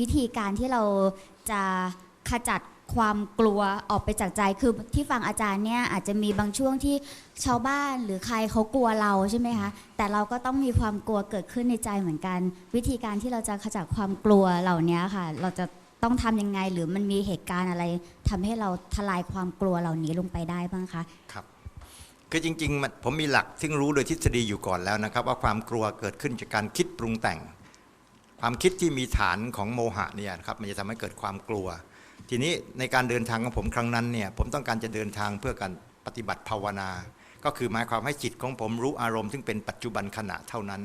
วิธีการที่เราจะขจัดความกลัวออกไปจากใจคือที่ฟังอาจารย์เนี่ยอาจจะมีบางช่วงที่ชาวบ้านหรือใครเขากลัวเราใช่ไหมคะแต่เราก็ต้องมีความกลัวเกิดขึ้นในใจเหมือนกัน วิธีการที่เราจะขจัดความกลัวเหล่านี้ค่ะ เราจะต้องทำยังไงหรือมันมีเหตุการณ์อะไรทำให้เราทลายความกลัวเหล่านี้ลงไปได้บ้างคะครับคือจริงๆผมมีหลักซึ่งรู้โดยทฤษฎีอยู่ก่อนแล้วนะครับ ว่าความกลัวเกิดขึ้นจากการคิดปรุงแต่ง ความคิดที่มีฐานของโมหะเนี่ยนะครับมันจะทำให้เกิดความกลัว ทีนี้ในการเดินทางของผมครั้งนั้นเนี่ยผมต้องการจะเดินทางเพื่อการปฏิบัติภาวนา ก็คือหมายความให้จิตของผมรู้อารมณ์ซึ่งเป็นปัจจุบันขณะเท่านั้น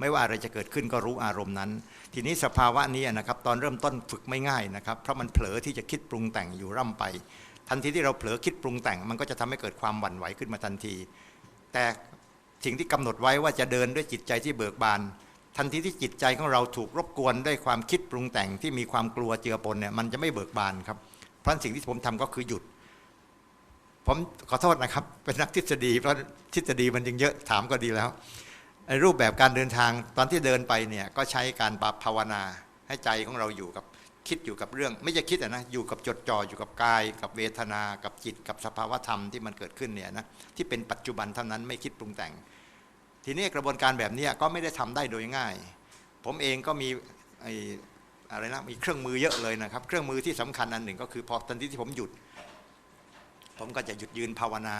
ไม่ว่าอะไรจะเกิดขึ้นก็รู้อารมณ์นั้น ทีนี้สภาวะนี้นะครับตอนเริ่มต้นฝึกไม่ง่ายนะครับเพราะมันเผลอที่จะคิดปรุงแต่งอยู่ร่ำไป ทันทีที่เราเผลอคิดปรุงแต่ง มันก็จะทำให้เกิดความหวั่นไหวขึ้นมาทันที แต่สิ่งที่กำหนดไว้ว่าจะเดินด้วยจิตใจที่เบิกบาน ทันทีที่จิตใจของเราถูกรบกวนด้วยความคิดปรุงแต่งที่มีความกลัวเจือปนเนี่ยมันจะไม่เบิกบานครับ เพราะสิ่งที่ผมทำก็คือหยุด ผมขอโทษนะครับ เป็นนักทฤษฎีเพราะทฤษฎีมันยังเยอะถามก็ดีแล้วไอ้รูปแบบการเดินทางตอนที่เดินไปเนี่ยก็ใช้การปรับภาวนาให้ใจของเราอยู่กับคิดอยู่กับเรื่อง ไม่ใช่คิดนะอยู่กับจดจ่ออยู่กับกาย กับเวทนา กับจิตกับสภาวธรรมที่มันเกิดขึ้นเนี่ยนะที่เป็นปัจจุบันเท่านั้นไม่คิดปรุงแต่ง ทีนี้กระบวนการแบบนี้ก็ไม่ได้ทำได้โดยง่าย ผมเองก็มีไออะไรนะมีเครื่องมือเยอะเลยนะครับ เครื่องมือที่สำคัญอันหนึ่งก็คือพอทันทีที่ผมหยุด ผมก็จะหยุดยืนภาวนา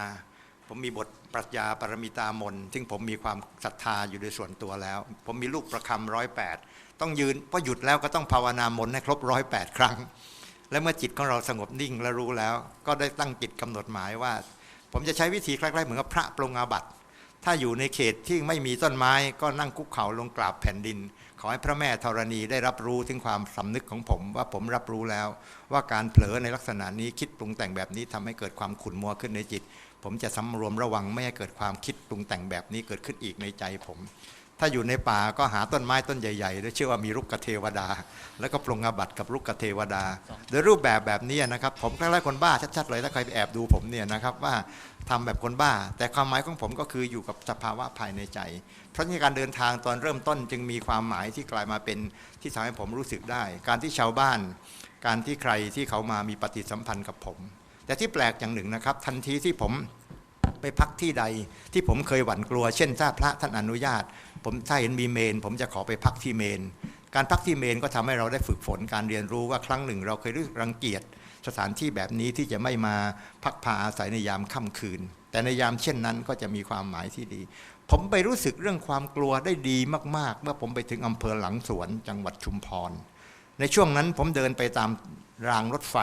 ผมมีบทปรัชญาปรมิตามนซึ่งผมมีความศรัทธาอยู่โดยส่วนตัวแล้ว ผมมีลูกประคำร้อยแปดต้องยืนพอหยุดแล้วก็ต้องภาวนามนให้ครบร้อยแปดครั้ง และเมื่อจิตของเราสงบนิ่งและรู้แล้ว ก็ได้ตั้งจิตกำหนดหมายว่า ผมจะใช้วิธีคล้ายๆเหมือนกับพระปรงอาบัติ ถ้าอยู่ในเขตที่ไม่มีต้นไม้ก็นั่งคุกเข่าลงกราบแผ่นดิน ขอให้พระแม่ธรณีได้รับรู้ถึงความสำนึกของผม ว่าผมรับรู้แล้ว ว่าการเผลอในลักษณะนี้คิดปรุงแต่งแบบนี้ทำให้เกิดความขุ่นมัวขึ้นในจิต ผมจะสำรวมระวังไม่ให้เกิดความคิดปรุงแต่งแบบนี้เกิดขึ้นอีกในใจผม ถ้าอยู่ในป่าก็หาต้นไม้ต้นใหญ่ๆแล้วเชื่อว่ามีรุกเทวดา แล้วก็ปรงอาบัติกับรุกเทวดา โดยรูปแบบแบบนี้นะครับ ผมคล้ายๆคนบ้าชัดๆเลยถ้าใครไปแอบดูผมเนี่ยนะครับว่าทำแบบคนบ้า แต่ความหมายของผมก็คืออยู่กับสภาวะภายในใจ เพราะในการเดินทางตอนเริ่มต้นจึงมีความหมายที่กลายมาเป็นที่ทำให้ผมรู้สึกได้ การที่ชาวบ้าน การที่ใครที่เขามามีปฏิสัมพันธ์กับผม แต่ที่แปลกอย่างหนึ่งนะครับ ทันทีที่ผมไปพักที่ใดที่ผมเคยหวั่นกลัว เช่นถ้าพระท่านอนุญาต ผมถ้าเห็นมีเมน ผมจะขอไปพักที่เมน การพักที่เมนก็ทำให้เราได้ฝึกฝนการเรียนรู้ว่าครั้งหนึ่ง เราเคยรู้รังเกียจสถานที่แบบนี้ที่จะไม่มาพักพาอาศัยในยามค่ำคืน แต่ในยามเช่นนั้นก็จะมีความหมายที่ดี ผมไปรู้สึกเรื่องความกลัวได้ดีมาก ๆ เมื่อผมไปถึงอำเภอหลังสวนจังหวัดชุมพร ในช่วงนั้นผมเดินไปตามรางรถไฟ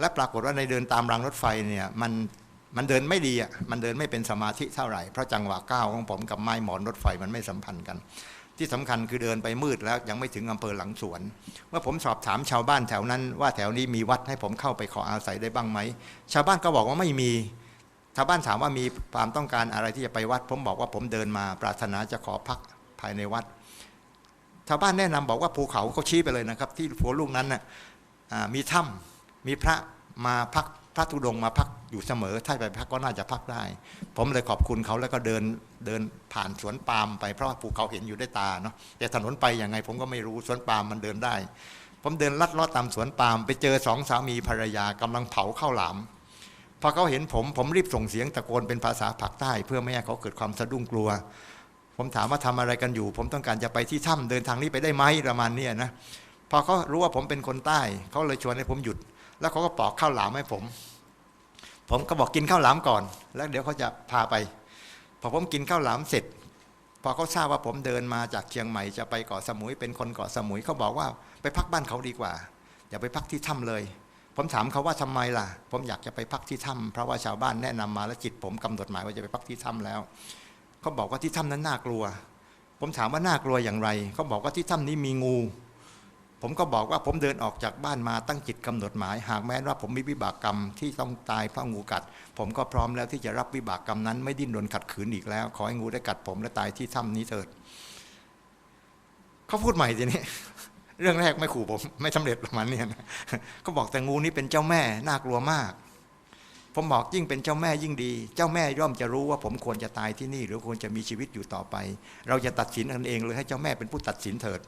และปรากฏว่าในเดินตามรางรถไฟเนี่ยมัน มันเดินไม่ดีอะมันเดินไม่เป็นสมาธิเท่าไหร่เพราะจังหวะก้าวของผมกับไม้หมอนรถไฟมันไม่สัมพันธ์กัน ที่สำคัญคือเดินไปมืดแล้วยังไม่ถึงอำเภอหลังสวน เมื่อผมสอบถามชาวบ้านแถวนั้น ว่าแถวนี้มีวัดให้ผมเข้าไปขออาศัยได้บ้างไหมชาวบ้านก็บอกว่าไม่มีชาวบ้านถามว่ามีความต้องการอะไรที่จะไปวัด ผมบอกว่าผมเดินมาปรารถนาจะขอพักภายในวัดชาวบ้านแนะนำบอกว่าภูเขาเขาชี้ไปเลยนะครับ ที่หัวลูกนั้นน่ะอ่ามีถ้ำมีพระมาพัก พระธุดงมาพักอยู่เสมอ ถ้าไปพักก็น่าจะพักได้ ผมเลยขอบคุณเขาแล้วก็เดินเดินผ่านสวนปาล์มไปเพราะว่าภูเขาเห็นอยู่ด้วยตาเนาะแต่ถนนไปยังไง ผมก็ไม่รู้สวนปาล์มมันเดินได้ ผมเดินลัดเลาะตามสวนปาล์มไปเจอสองสามีภรรยากำลังเผาข้าวหลามพอเขาเห็นผมผมรีบส่งเสียงตะโกนเป็นภาษาภาคใต้ เพื่อไม่ให้เขาเกิดความสะดุ้งกลัว ผมถามว่าทำอะไรกันอยู่ ผมต้องการจะไปที่ถ้ำเดินทางนี้ไปได้ไหมประมาณนี้นะพอเขารู้ว่าผมเป็นคนใต้เขาเลยชวนให้ผมหยุด แล้วเขาก็ปอกข้าวหลามให้ผม ผมก็บอกกินข้าวหลามก่อน แล้วเดี๋ยวเขาจะพาไปพอผมกินข้าวหลามเสร็จ พอเขาทราบว่าผมเดินมาจากเชียงใหม่จะไปเกาะสมุยเป็นคนเกาะสมุยเขาบอกว่าไปพักบ้านเขาดีกว่า อย่าไปพักที่ถ้ำเลย ผมถามเขาว่าทำไมล่ะ ผมอยากจะไปพักที่ถ้ำเพราะว่าชาวบ้านแนะนำมาแล้วจิตผมกำหนดหมายว่าจะไปพักที่ถ้ำแล้วเขาบอกว่าที่ถ้ำนั้นน่ากลัว ผมถามว่าน่ากลัวอย่างไรเขาบอกว่าที่ถ้ำนี้มีงู ผมก็บอกว่าผมเดินออกจากบ้านมาตั้งจิตกำหนดหมาย หากแม้ว่าผมมีวิบากกรรมที่ต้องตายเพราะงูกัด ผมก็พร้อมแล้วที่จะรับวิบากกรรมนั้น ไม่ดิ้นรนขัดขืนอีกแล้ว ขอให้งูได้กัดผมและตายที่ถ้ำนี้เถิดเขาพูดใหม่ทีนี้เรื่องแรกไม่ขู่ผมไม่สำเร็จประมาณนี้นะเขาบอกแต่งูนี้เป็นเจ้าแม่น่ากลัวมาก ผมบอกยิ่งเป็นเจ้าแม่ยิ่งดี เจ้าแม่ย่อมจะรู้ว่าผมควรจะตายที่นี่ หรือควรจะมีชีวิตอยู่ต่อไป เราจะตัดสินกันเองเลยให้เจ้าแม่เป็นผู้ตัดสินเถิด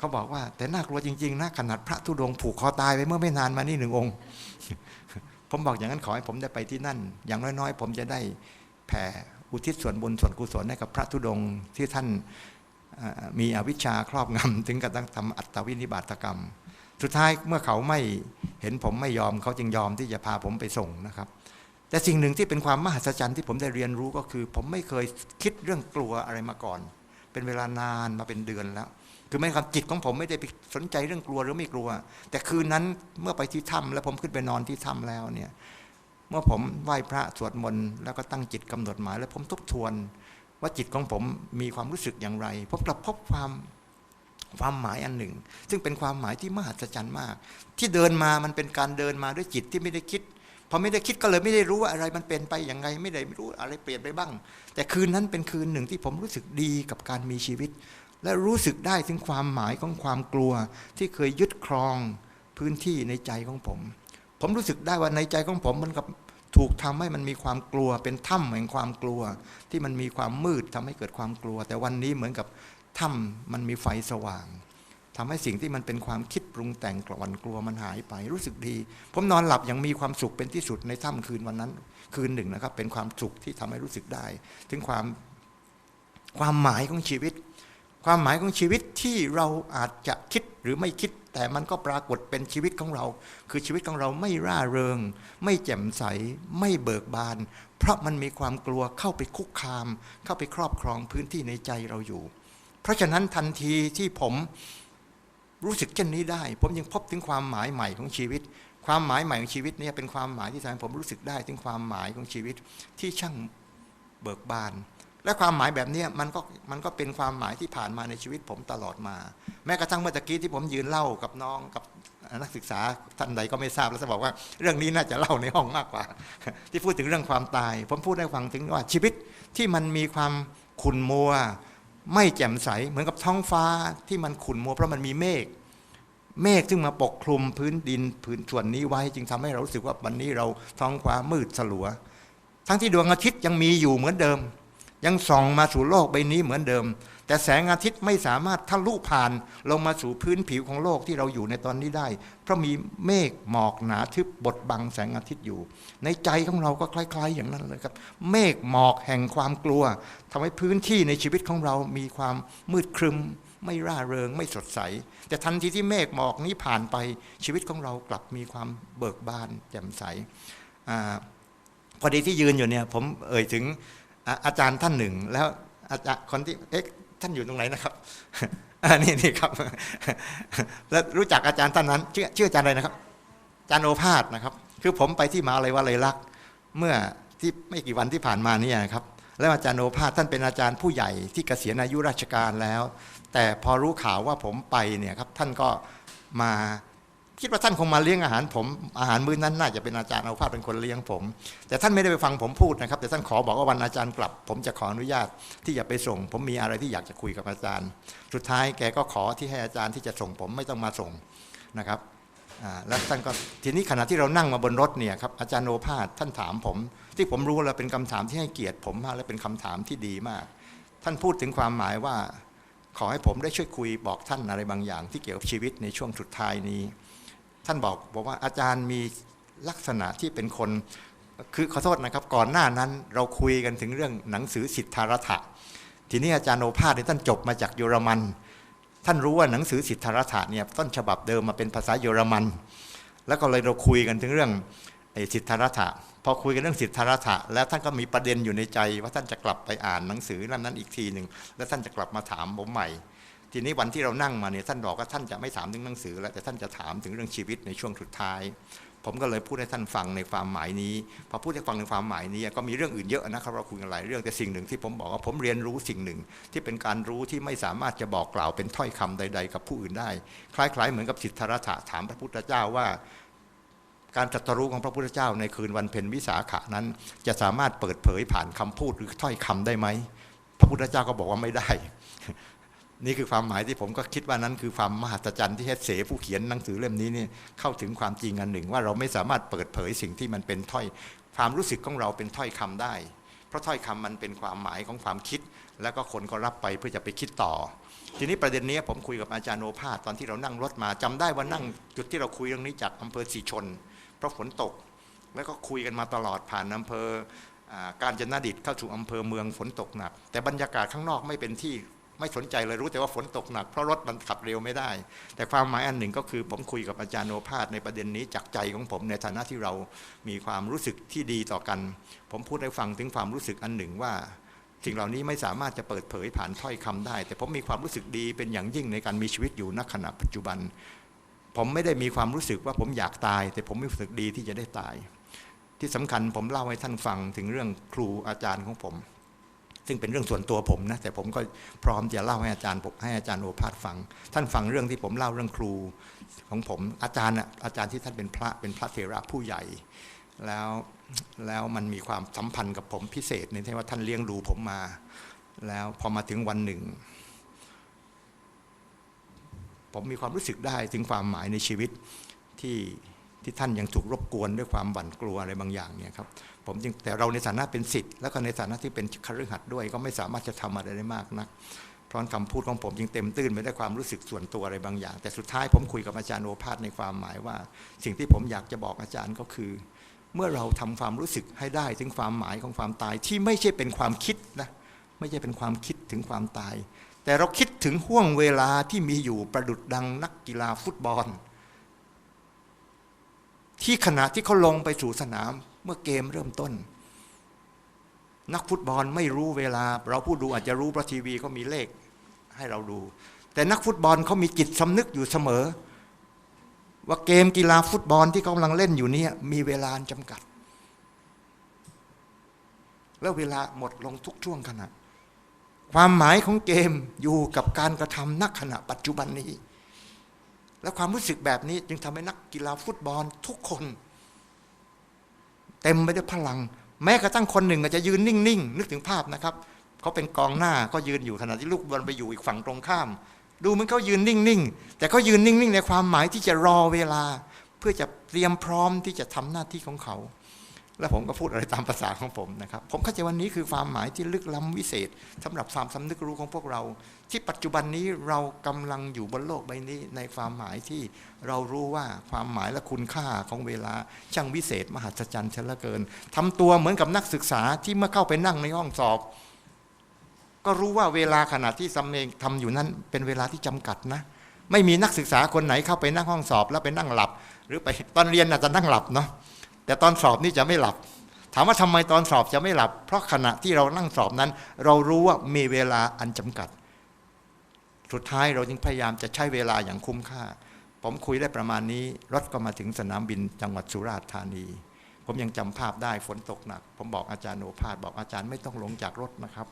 เขาบอกว่า แต่น่ากลัวจริง ๆนะขนาดพระธุดงค์ผูกคอตายไปเมื่อไม่นานมานี่หนึ่งองค์ ผมบอกอย่างนั้นขอให้ผมได้ไปที่นั่น อย่างน้อยๆ ผมจะได้แผ่อุทิศส่วนบุญส่วนกุศลให้กับพระธุดงค์ที่ท่านมีอวิชชาครอบงำถึงกับต้องทำอัตตวินิบาตกรรม สุดท้ายเมื่อเขาไม่เห็นผมไม่ยอมเขาจึงยอมที่จะพาผมไปส่งนะครับ แต่สิ่งหนึ่งที่เป็นความมหัศจรรย์ที่ผมได้เรียนรู้ก็คือ ผมไม่เคยคิดเรื่องกลัวอะไรมาก่อน เป็นเวลานานมาเป็นเดือนแล้ว คือไม่ความจิตของผมไม่ได้ไปสนใจเรื่องกลัวหรือไม่กลัว แต่คืนนั้นเมื่อไปที่ถ้ำแล้วผมขึ้นไปนอนที่ถ้ำแล้วเนี่ยเมื่อผมไหว้พระสวดมนต์แล้วก็ตั้งจิตกำหนดหมาย แล้วผมทบทวน ว่าจิตของผมมีความรู้สึกอย่างไรผมกลับพบความความหมายอันหนึ่ง ซึ่งเป็นความหมายที่มหัศจรรย์มาก ที่เดินมามันเป็นการเดินมาด้วยจิตที่ไม่ได้คิดพอไม่ได้คิดก็เลยไม่ได้รู้ว่าอะไรมันเป็นไปอย่างไง ไม่ได้รู้อะไรเปลี่ยนไปบ้าง แต่คืนนั้นเป็นคืนหนึ่งที่ผมรู้สึกดีกับการมีชีวิต และรู้สึกได้ถึงความหมายของความกลัวที่เคยยึดครองพื้นที่ในใจของผม ผมรู้สึกได้ว่าในใจของผมมันกับถูกทำให้มันมีความกลัวเป็นถ้ำแห่งความกลัว ที่มันมีความมืดทำให้เกิดความกลัว แต่วันนี้เหมือนกับถ้ำมันมีไฟสว่างทำให้สิ่งที่มันเป็นความคิดปรุงแต่งกลวันกลัวมันหายไป รู้สึกดี ผมนอนหลับอย่างมีความสุขเป็นที่สุดในถ้ำคืนวันนั้น คืนหนึ่งนะครับ เป็นความสุขที่ทำให้รู้สึกได้ ถึงความความหมายของชีวิต ความหมายของชีวิตที่เราอาจจะคิดหรือไม่คิด แต่มันก็ปรากฏเป็นชีวิตของเรา คือชีวิตของเราไม่ร่าเริง ไม่แจ่มใส ไม่เบิกบาน เพราะมันมีความกลัวเข้าไปคุกคาม เข้าไปครอบครองพื้นที่ในใจเราอยู่ เพราะฉะนั้นทันทีที่ผมรู้สึกเช่นนี้ได้ ผมยังพบถึงความหมายใหม่ของชีวิต ความหมายใหม่ของชีวิตนี่เป็นความหมายที่ทำให้ผมรู้สึกได้ถึงความหมายของชีวิตที่ช่างเบิกบาน และความหมายแบบนี้มันก็มันก็เป็นความหมายที่ผ่านมาในชีวิตผมตลอดมา แม้กระทั่งเมื่อตะกี้ที่ผมยืนเล่ากับน้องกับนักศึกษาท่านใดก็ไม่ทราบแล้วจะบอกว่าเรื่องนี้น่าจะเล่าในห้องมากกว่า ที่พูดถึงเรื่องความตาย ผมพูดให้ฟังถึงว่าชีวิตที่มันมีความขุ่นมัว ไม่แจ่มใสเหมือนกับท้องฟ้าที่มันขุ่นมัว เพราะมันมีเมฆเมฆซึ่งมาปกคลุมพื้นดินพื้นส่วนนี้ไว้ จึงทำให้เรารู้สึกว่าวันนี้เราท้องฟ้ามืดสลัว ทั้งที่ดวงอาทิตย์ยังมีอยู่เหมือนเดิม ยังส่องมาสู่โลกใบนี้เหมือนเดิม แต่แสงอาทิตย์ไม่สามารถทะลุผ่านลงมาสู่พื้นผิวของโลกที่เราอยู่ในตอนนี้ได้ เพราะมีเมฆหมอกหนาทึบบดบังแสงอาทิตย์อยู่ ในใจของเราก็คล้าย ๆ อย่างนั้นเลยครับ เมฆหมอกแห่งความกลัวทำให้พื้นที่ในชีวิตของเรามีความมืดครึมไม่ร่าเริงไม่สดใส แต่ทันทีที่เมฆหมอกนี้ผ่านไปชีวิตของเรากลับมีความเบิกบานแจ่มใสอาพอดีที่ยืนอยู่เนี่ยผมเอ่ยถึง อาจารย์ท่านหนึ่ง แล้วอาจารย์คนที่เอ๊ะท่านอยู่ตรงไหนนะครับอ่านี่นี่ครับ แล้วรู้จักอาจารย์ท่านนั้นชื่อชื่ออาจารย์อะไรนะครับอาจารย์โอภาสนะครับ คือผมไปที่มหาลัยวลัยลักษ์เมื่อที่ไม่กี่วันที่ผ่านมาเนี่ยนะครับ แล้วอาจารย์โอภาสท่านเป็นอาจารย์ผู้ใหญ่ที่เกษียณอายุราชการแล้ว แต่พอรู้ข่าวว่าผมไปเนี่ยครับท่านก็มา คิดว่าท่านคงมาเลี้ยงอาหารผม อาหารมื้อนั้นน่าจะเป็นอาจารย์โอภาสเป็นคนเลี้ยงผม แต่ท่านไม่ได้ไปฟังผมพูดนะครับ แต่ท่านขอบอกว่าวันอาจารย์กลับ ผมจะขออนุญาตที่จะไปส่ง ผมมีอะไรที่อยากจะคุยกับอาจารย์ สุดท้ายแกก็ขอที่ให้อาจารย์ที่จะส่งผมไม่ต้องมาส่งนะครับแล้วท่านก็ทีนี้ขณะที่เรานั่งมาบนรถเนี่ยครับอาจารย์โอภาสท่านถามผม ที่ผมรู้แล้วเป็นคำถามที่ให้เกียรติผมมากและเป็นคำถามที่ดีมาก ท่านพูดถึงความหมายว่า ขอให้ผมได้ช่วยคุยบอกท่านอะไรบางอย่าง ที่เกี่ยวกับชีวิตในช่วงสุดท้ายนี้ ท่านบอกบอกว่าอาจารย์มีลักษณะที่เป็นคน คือขอโทษนะครับ ก่อนหน้านั้นเราคุยกันถึงเรื่องหนังสือสิทธารัฐะทีนี้อาจารย์โอภาสท่านจบมาจากเยอรมัน ท่านรู้ว่าหนังสือสิทธารัฐะเนี่ยต้นฉบับเดิมมาเป็นภาษาเยอรมัน แล้วก็เลยเราคุยกันถึงเรื่องสิทธารัฐะพอคุยกันเรื่องสิทธารัฐะแล้วท่านก็มีประเด็นอยู่ในใจ ว่าท่านจะกลับไปอ่านหนังสือเล่มนั้นอีกทีหนึ่งแล้วท่านจะกลับมาถามผมใหม่ ทีนี้วันที่เรานั่งมาเนี่ยท่านบอกว่าท่านจะไม่ถามถึงหนังสือ แล้วแต่ท่านจะถามถึงเรื่องชีวิตในช่วงสุดท้าย ผมก็เลยพูดให้ท่านฟังในความหมายนี้พอพูดให้ฟังในความหมายนี้ก็มีเรื่องอื่นเยอะนะครับเราคุยกันหลายเรื่องแต่สิ่งหนึ่งที่ผมบอกว่าผมเรียนรู้สิ่งหนึ่ง ที่เป็นการรู้ที่ไม่สามารถจะบอกกล่าวเป็นถ้อยคำใด ๆ กับผู้อื่นได้ คล้าย ๆ เหมือนกับสิทธรัฐะถามพระพุทธเจ้าว่าการตรัสรู้ของพระพุทธเจ้าในคืนวันเพ็ญวิสาขะนั้น จะสามารถเปิดเผยผ่านคำพูดหรือถ้อยคำได้ไหม พระพุทธเจ้าก็บอกว่าไม่ได้ นี่คือความหมายที่ผมก็คิดว่านั้นคือความมหัศจรรย์ที่เฮดเสผู้เขียนหนังสือเล่มนี้เนี่ยเข้าถึงความจริงอันหนึ่ง ว่าเราไม่สามารถเปิดเผยสิ่งที่มันเป็นถ้อย ความรู้สึกของเราเป็นถ้อยคำได้ เพราะถ้อยคำมันเป็นความหมายของความคิด แล้วก็คนก็รับไปเพื่อจะไปคิดต่อ ทีนี้ประเด็นนี้ผมคุยกับอาจารย์โอภาสตอนที่เรานั่งรถมาจำได้ว่านั่งจุดที่เราคุยเรื่องนี้จากอำเภอสีชน เพราะฝนตก แล้วก็คุยกันมาตลอดผ่านอำเภอการจนดิตเข้าสู่อำเภอเมืองฝนตกหนัก แต่บรรยากาศข้างนอกไม่เป็นที่ ไม่สนใจเลยรู้แต่ว่าฝนตกหนักเพราะรถมันขับเร็วไม่ได้ แต่ความหมายอันหนึ่งก็คือ ผมคุยกับอาจารย์โอภาสในประเด็นนี้จากใจของผมในฐานะที่เรามีความรู้สึกที่ดีต่อกัน ผมพูดให้ฟังถึงความรู้สึกอันหนึ่งว่าสิ่งเหล่านี้ไม่สามารถจะเปิดเผยผ่านถ้อยคำได้ แต่ผมมีความรู้สึกดีเป็นอย่างยิ่งในการมีชีวิตอยู่ณขณะปัจจุบัน ผมไม่ได้มีความรู้สึกว่าผมอยากตาย แต่ผมมีรู้สึกดีที่จะได้ตาย ที่สำคัญผมเล่าให้ท่านฟังถึงเรื่องครูอาจารย์ของผม ซึ่งเป็นเรื่องส่วนตัวผมนะแต่ผมก็พร้อมจะเล่าให้อาจารย์ผมให้อาจารย์โอภาสฟัง ท่านฟังเรื่องที่ผมเล่าเรื่องครูของผมอาจารย์น่ะอาจารย์ที่ท่านเป็นพระเป็นพระเถระผู้ใหญ่ แล้วแล้วมันมีความสัมพันธ์กับผมพิเศษในที่ว่าท่านเลี้ยงดูผมมา แล้วพอมาถึงวันหนึ่ง ผมมีความรู้สึกได้ถึงความหมายในชีวิตที่ ที่ท่านยังถูกรบกวนด้วยความบั่นกลัวอะไรบางอย่างเนี่ยครับผมจึงแต่เราในฐานะเป็นสิทธิ์แล้วก็ในฐานะที่เป็นคฤหัสถ์ด้วย ก็ไม่สามารถจะทำอะไรได้มากนักเพราะคำพูดของผมจึงเต็มตื้นไปด้วยความรู้สึกส่วนตัวอะไรบางอย่าง แต่สุดท้ายผมคุยกับอาจารย์โอภาสในความหมายว่า สิ่งที่ผมอยากจะบอกอาจารย์ก็คือ เมื่อเราทำความรู้สึกให้ได้ถึงความหมายของความตายที่ไม่ใช่เป็นความคิดนะไม่ใช่เป็นความคิดถึงความตาย แต่เราคิดถึงห่วงเวลาที่มีอยู่ประดุดดังนักกีฬาฟุตบอล ที่ขณะที่เขาลงไปสู่สนาม เมื่อเกมเริ่มต้น นักฟุตบอลไม่รู้เวลา เราผู้ดูอาจจะรู้เพราะทีวีก็มีเลขให้เราดู แต่นักฟุตบอลเขามีจิตสำนึกอยู่เสมอ ว่าเกมกีฬาฟุตบอลที่เขากำลังเล่นอยู่เนี่ยมีเวลาจำกัด แล้วเวลาหมดลงทุกช่วงขณะ ความหมายของเกมอยู่กับการกระทำนักขณะปัจจุบันนี้ และความรู้สึกแบบนี้จึงทำให้นักกีฬาฟุตบอลทุกคน เต็มไปด้วยพลัง แม้กระทั่งคนหนึ่งอาจจะยืนนิ่งๆนึกถึงภาพนะครับเขาเป็นกองหน้าก็ยืนอยู่ขณะที่ลูกบอลไปอยู่อีกฝั่งตรงข้าม ดูเหมือนเขายืนนิ่งๆแต่เขายืนนิ่งๆ ในความหมายที่จะรอเวลา เพื่อจะเตรียมพร้อมที่จะทำหน้าที่ของเขา และผมก็พูดอะไรตามภาษาของผมนะครับผมเข้าใจวันนี้คือความหมายที่ลึกล้ำวิเศษสำหรับความสำนึกรู้ของพวกเรา ที่ปัจจุบันนี้เรากำลังอยู่บนโลกใบนี้ในความหมายที่เรารู้ว่าความหมายและคุณค่าของเวลาช่างวิเศษ มหัศจรรย์เช่นลือเกินทำตัวเหมือนกับนักศึกษาที่เมื่อเข้าไปนั่งในห้องสอบ ก็รู้ว่าเวลาขณะที่ทำเองทำอยู่นั้นเป็นเวลาที่จำกัดนะ ไม่มีนักศึกษาคนไหนเข้าไปนั่งห้องสอบ แล้วไปนั่งหลับ หรือไปตอนเรียนอาจจะนั่งหลับเนาะ แต่ตอนสอบนี่จะไม่หลับ ถามว่าทำไมตอนสอบจะไม่หลับ เพราะขณะที่เรานั่งสอบนั้น เรารู้ว่ามีเวลาอันจำกัด สุดท้ายเราจึงพยายามจะใช้เวลาอย่างคุ้มค่า ผมคุยได้ประมาณนี้ รถก็มาถึงสนามบินจังหวัดสุราษฎร์ธานี ผมยังจำภาพได้ฝนตกหนัก ผมบอกอาจารย์โอภาสบอกอาจารย์ไม่ต้องลงจากรถนะครับ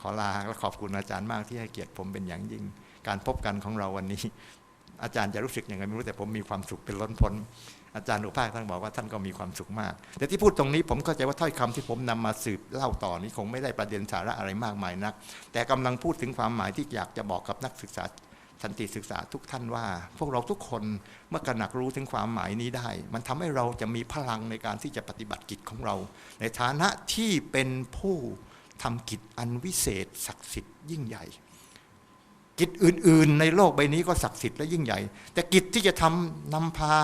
ขอลาและขอบคุณอาจารย์มากที่ให้เกียรติผมเป็นอย่างยิ่ง การพบกันของเราวันนี้ อาจารย์จะรู้สึกยังไงไม่รู้แต่ผมมีความสุขเป็นล้นพ้น อาจารย์อุภาคท่านบอกว่าท่านก็มีความสุขมาก แต่ที่พูดตรงนี้ผมเข้าใจว่าถ้อยคำที่ผมนำมาสืบเล่าต่อนี้คงไม่ได้ประเด็นสาระอะไรมากมายนัก แต่กำลังพูดถึงความหมายที่อยากจะบอกกับนักศึกษาสันติศึกษาทุกท่านว่า พวกเราทุกคนเมื่อกระหนักรู้ถึงความหมายนี้ได้ มันทำให้เราจะมีพลังในการที่จะปฏิบัติกิจของเรา ในฐานะที่เป็นผู้ทำกิจอันวิเศษศักดิ์สิทธิ์ยิ่งใหญ่ กิจอื่น ๆ ในโลกใบนี้ก็ศักดิ์สิทธิ์และยิ่งใหญ่ แต่กิจที่จะทำนำพา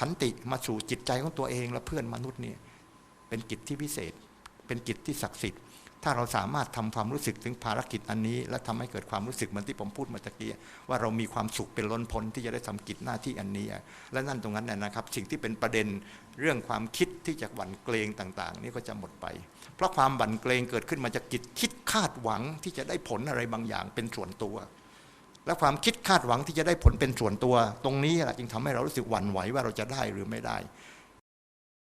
สันติมาสู่จิตใจของตัวเองและเพื่อนมนุษย์เนี่ยเป็นกิจที่พิเศษ เป็นกิจที่ศักดิ์สิทธิ์ ถ้าเราสามารถทำความรู้สึกถึงภารกิจอันนี้ และทำให้เกิดความรู้สึกเหมือนที่ผมพูดมาตะกี้ว่าเรามีความสุขเป็นล้นพ้นที่จะได้ทำกิจหน้าที่อันนี้ และนั่นตรงนั้นน่ะนะครับ สิ่งที่เป็นประเด็นเรื่องความคิดที่จะหวั่นเกรงต่าง ๆ นี่ก็จะหมดไป เพราะความบั่นเกรงเกิดขึ้นมาจากกิจคิดคาดหวังที่จะได้ผลอะไรบางอย่างเป็นส่วนตัว และความคิดคาดหวังที่จะได้ผลเป็นส่วนตัว ตรงนี้แหละจึงทำให้เรารู้สึกหวั่นไหวว่าเราจะได้หรือไม่ได้